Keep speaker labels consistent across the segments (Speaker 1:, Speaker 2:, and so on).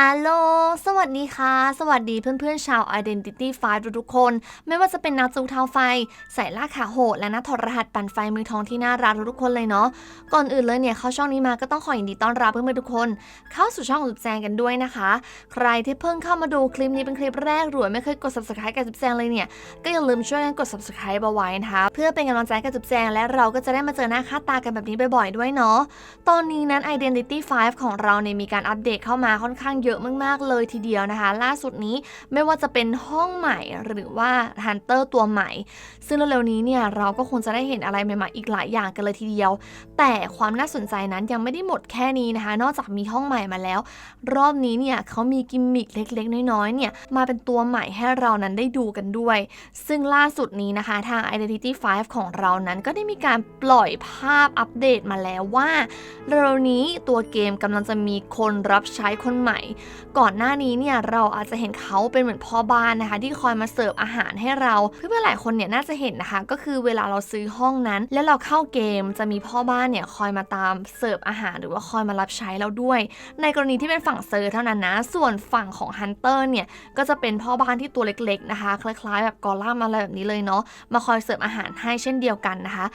Speaker 1: อัลโล สวัสดีค่ะ สวัสดีเพื่อนๆ ชาว Identity 5ทุกๆคน ไม่ว่าจะเป็นนักจูเท้าไฟ ใส่ล่าขาโหด และนักถอดรหัสปั่นไฟมือทองที่น่ารักทุกๆคนเลยเนาะ ก่อนอื่นเลยเนี่ย เข้าช่องนี้มาก็ต้องขอยินดีต้อนรับเพื่อนๆทุกคน เข้าสู่ช่ององจุ๊บแจงกันด้วยนะคะ ใครที่เพิ่งเข้ามาดูคลิปนี้เป็นคลิปแรกหรือไม่เคยกด subscribe กับจุ๊บแจงเลยเนี่ย ก็อย่าลืมช่วยกันกด subscribe เอาไว้นะคะ เพื่อเป็นกำลังใจกับจุ๊บแจงและเราก็จะได้มาเจอหน้าค่าตากันแบบนี้บ่อยๆ ด้วยเนาะ ตอนนี้นั้น Identity 5 ของเราเนี่ยมีการอัปเดตเข้ามาค่อนข้างเยอะมากๆเลยทีเดียวนะคะ ล่าสุดนี้ไม่ว่าจะเป็นห้องใหม่หรือว่า Hunter ตัวใหม่ ซึ่งเร็วๆนี้เนี่ยเราก็คงจะได้เห็นอะไรใหม่ๆอีกหลายอย่างกันเลยทีเดียว แต่ความน่าสนใจนั้นยังไม่ได้หมดแค่นี้นะคะ นอกจากมีห้องใหม่มาแล้ว รอบนี้เนี่ยเขามีกิมมิคเล็กๆ น้อยๆเนี่ยมาเป็นตัวใหม่ให้เรานั้นได้ดูกันด้วย ซึ่งล่าสุดนี้นะคะทาง Identity 5 ของเรานั้นก็ได้มีการปล่อยภาพอัปเดตมาแล้วว่าเร็วๆนี้ตัวเกมกำลังจะมีคนรับใช้คนใหม่ก่อนหน้านี้เนี่ยเราอาจจะเห็นเขาเป็นเหมือนพ่อบ้านนะคะ ที่คอยมาเสิร์ฟอาหารให้เรา เพื่อนๆหลายคนเนี่ยน่าจะเห็นนะคะ ก็คือเวลาเราซื้อห้องนั้น แล้วเราเข้าเกมจะมีพ่อบ้านเนี่ยคอยมาตามเสิร์ฟอาหารหรือว่าคอยมารับใช้เราด้วย ในกรณีที่เป็นฝั่งเซอร์เท่านั้นนะ ส่วนฝั่งของฮันเตอร์เนี่ยก็จะเป็นพ่อบ้านที่ตัวเล็กๆนะคะ คล้ายๆ แบบกอล่ามอะไรแบบนี้เลยเนาะมาคอยเสิร์ฟอาหารให้เช่นเดียวกันนะคะ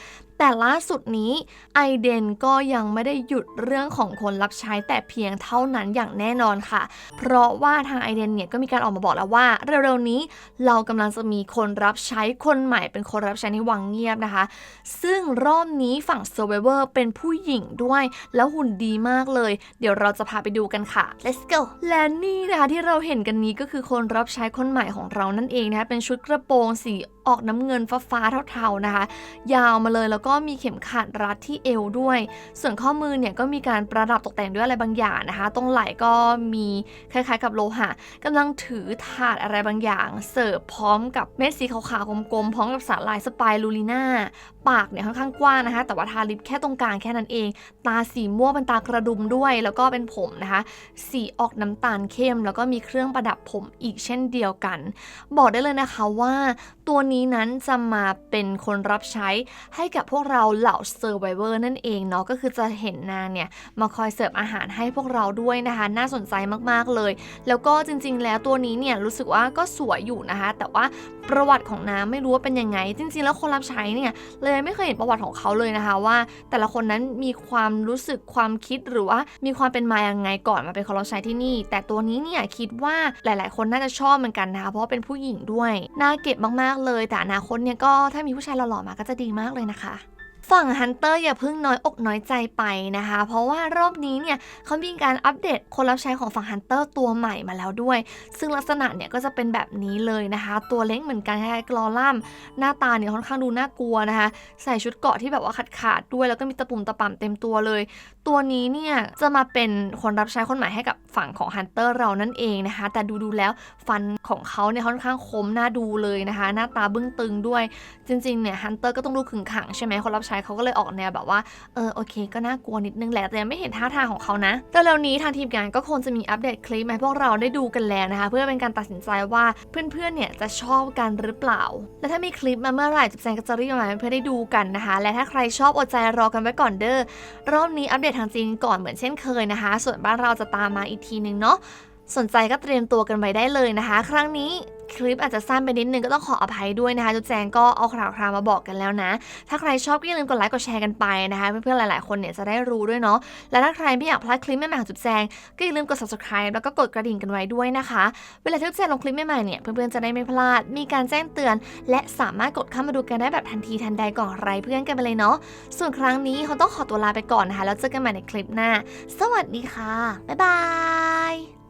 Speaker 1: แต่ล่าสุดนี้ไอเดนก็ยังไม่ได้หยุดเรื่องของคนรับใช้แต่เพียงเท่านั้นอย่างแน่นอนค่ะ เพราะว่าทางไอเดนเนี่ยก็มีการออกมาบอกแล้วว่า เร็วๆนี้เรากำลังจะมีคนรับใช้คนใหม่เป็นคนรับใช้ในวังเงียบนะคะ ซึ่งรอบนี้ฝั่ง Survivor เป็นผู้หญิงด้วย แล้วหุ่นดีมากเลย เดี๋ยวเราจะพาไปดูกันค่ะ let's go และนี่นะคะที่เราเห็นกันนี้ก็คือคนรับใช้คนใหม่ของเรานั่นเองนะคะเป็นชุดกระโปรงสีออกน้ำเงินฟ้าๆเทาๆนะคะ ยาวมาเลยแล้วก็มีเข็มขัดรัดที่เอวด้วย ส่วนข้อมือเนี่ยก็มีการประดับตกแต่งด้วยอะไรบางอย่างนะคะ ตรงไหล่ก็มีคล้ายๆกับโลหะกำลังถือถาดอะไรบางอย่าง เสิร์ฟพร้อมกับเม็ดสีขาวๆกลมๆพร้อมกับสาลายสไปรูลิน่าปากเนี่ยค่อนข้างกว้างนะคะ แต่ว่าทาลิปแค่ตรงกลางแค่นั้นเอง ตาสีม่วงเป็นตากระดุมด้วย แล้วก็เป็นผมนะคะ สีออกน้ำตาลเข้ม แล้วก็มีเครื่องประดับผมอีกเช่นเดียวกัน บอกได้เลยนะคะว่าตัวนี้นั้นจะมาเป็นคนรับใช้ให้กับพวกเราเหล่าเซอร์ไวเวอร์นั่นเองเนาะก็คือจะเห็นนางเนี่ยมาคอยเสิร์ฟอาหารให้พวกเราด้วยนะคะ น่าสนใจมากๆเลย แล้วก็จริง ๆ แล้วตัวนี้เนี่ยรู้สึกว่าก็สวยอยู่นะคะ แต่ว่าประวัติของน้ำไม่รู้ว่าเป็นยังไง จริง ๆ แล้วคนรับใช้เนี่ยเลยไม่เคยเห็นประวัติของเขาเลยนะคะ ว่า แต่ละคนนั้นมีความรู้สึกความคิดหรือว่ามีความเป็นมายังไงก่อนมาเป็นคนรับใช้ที่นี่ แต่ตัวนี้เนี่ยคิดว่าหลาย ๆ คนน่าจะชอบเหมือนกันนะคะเพราะเป็นผู้หญิงด้วยน่าเก็บมากๆเลยแต่อนาคตเนี่ยก็ถ้ามีผู้ชายหล่อๆมาก็จะดีมากเลยนะคะ ฝั่งฮันเตอร์อย่าเพิ่งน้อยอกน้อยใจไปนะคะ เพราะว่ารอบนี้เนี่ยเขามีการอัปเดตคนรับใช้ของฝั่งฮันเตอร์ตัวใหม่มาแล้วด้วย ซึ่งลักษณะเนี่ยก็จะเป็นแบบนี้เลยนะคะ ตัวเล็กเหมือนกันคล้ายๆกลอลัมหน้าตาเนี่ยค่อนข้างดูน่ากลัวนะคะ ใส่ชุดเกราะที่แบบว่าขาดขาดๆด้วย แล้วก็มีตะปุ่มตะป่ำเต็มตัวเลย ตัวนี้เนี่ยจะมาเป็นคนรับใช้คนใหม่ให้กับฝั่งของฮันเตอร์เรานั่นเองนะคะ แต่ดูๆแล้วฟันของเขาเนี่ยค่อนข้างคมน่าดูเลยนะคะ หน้าตาบึ้งตึงด้วย จริงๆเนี่ยฮันเตอร์ก็ต้องดูขึงขังใช่ไหมคนรับใช้เขาก็เลยออกแนวแบบว่า เออโอเค ก็น่ากลัวนิดนึงแหละแต่ยังไม่เห็นท่าทางของเขานะแต่เร็วนี้ทางทีมงานก็คงจะมีอัปเดตคลิปให้พวกเราได้ดูกันแล้วนะคะ เพื่อเป็นการตัดสินใจว่าเพื่อนๆเนี่ยจะชอบกันหรือเปล่า และถ้ามีคลิปมาเมื่อไหร่จุ๊บแจงก็จะรีบมาให้เพื่อนได้ดูกันนะคะ และถ้าใครชอบอดใจรอกันไว้ก่อนเด้อรอบนี้อัปเดตทางจีนก่อนเหมือนเช่นเคยนะคะ ส่วนบ้านเราจะตามมาอีกทีนึงเนาะสนใจก็เตรียมตัวกันไว้ได้เลยนะคะ ครั้งนี้ คลิปอาจจะสั้นไปนิดนึงก็ต้องขออภัยด้วยนะคะจุแจงก็เอาข่าวคราวมาบอกกันแล้วนะ ถ้าใครชอบก็อย่าลืมกดไลค์กดแชร์กันไปนะคะ เพื่อนๆหลายๆคนเนี่ยจะได้รู้ด้วยเนาะและถ้าใครไม่อยากพลาดคลิปใหม่ๆของจุแจงก็อย่าลืมกด subscribe แล้วก็กดกระดิ่งกันไว้ด้วยนะคะ เวลาที่จุแจงลงคลิปใหม่ๆเนี่ยเพื่อนๆจะได้ไม่พลาด มีการแจ้งเตือน และสามารถกดเข้ามาดูกันได้แบบทันทีทันใดก่อนใครเพื่อนกันไปเลยเนาะส่วนครั้งนี้เขาต้องขอตัวลาไปก่อนนะคะแล้วเจอกันใหม่ในคลิปหน้า สวัสดีค่ะบ๊ายบาย